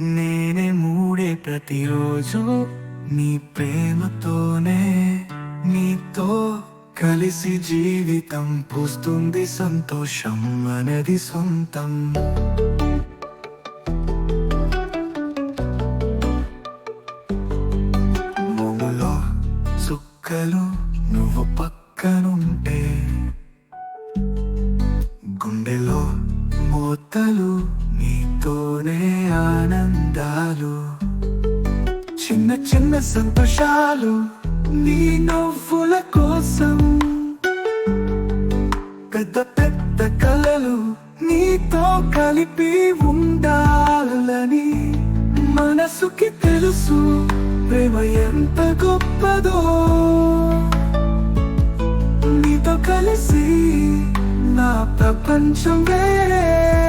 నేనే మూడే ప్రతిరోజు నీ ప్రేమతోనే నీతో కలిసి జీవితం పూస్తుంది సంతోషం అనేది సొంతం. మొగులో సుక్కలు నువ్వు పక్కనుంటే గుండెలో మోతలు ఆనందాలు చిన్న చిన్న సంతోషాలు నీ నవ్వుల కోసం. పెద్ద పెద్ద కలలు నీతో కలిపి ఉండాలని మనసుకి తెలుసు ప్రేమ ఎంత గొప్పదో. నీతో కలిసి నా ప్రపంచం వేరే.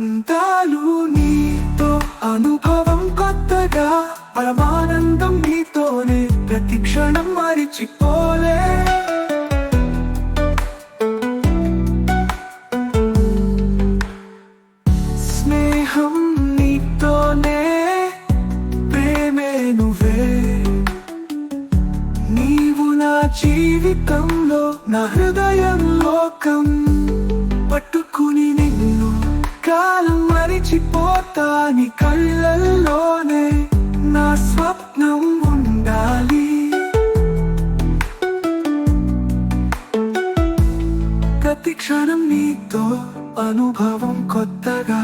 అందాలు నీతో అనుభవం కొత్తగా పరమానందం నీతోనే ప్రతి క్షణం మరిచిపోలే. స్నేహం నీతోనే ప్రేమే నువ్వే. నీవు నా జీవితంలో నా హృదయం లోకం. పట్టు కాలం మరిచిపోతా నీ కళ్ళల్లోనే నా స్వప్నం ఉండాలి. ప్రతి క్షణం నీతో అనుభవం కొత్తగా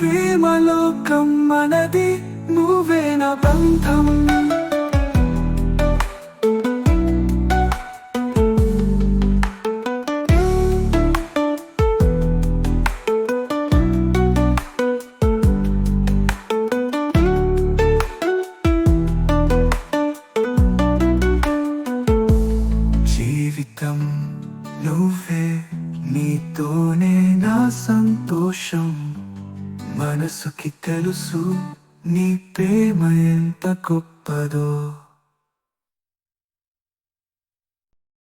ప్రేమలోకం మనది నువ్వే నా బంధం. నువ్వే నీతోనే నా సంతోషం. మనసుకి తెలుసు నీ ప్రేమ ఎంత గొప్పదో.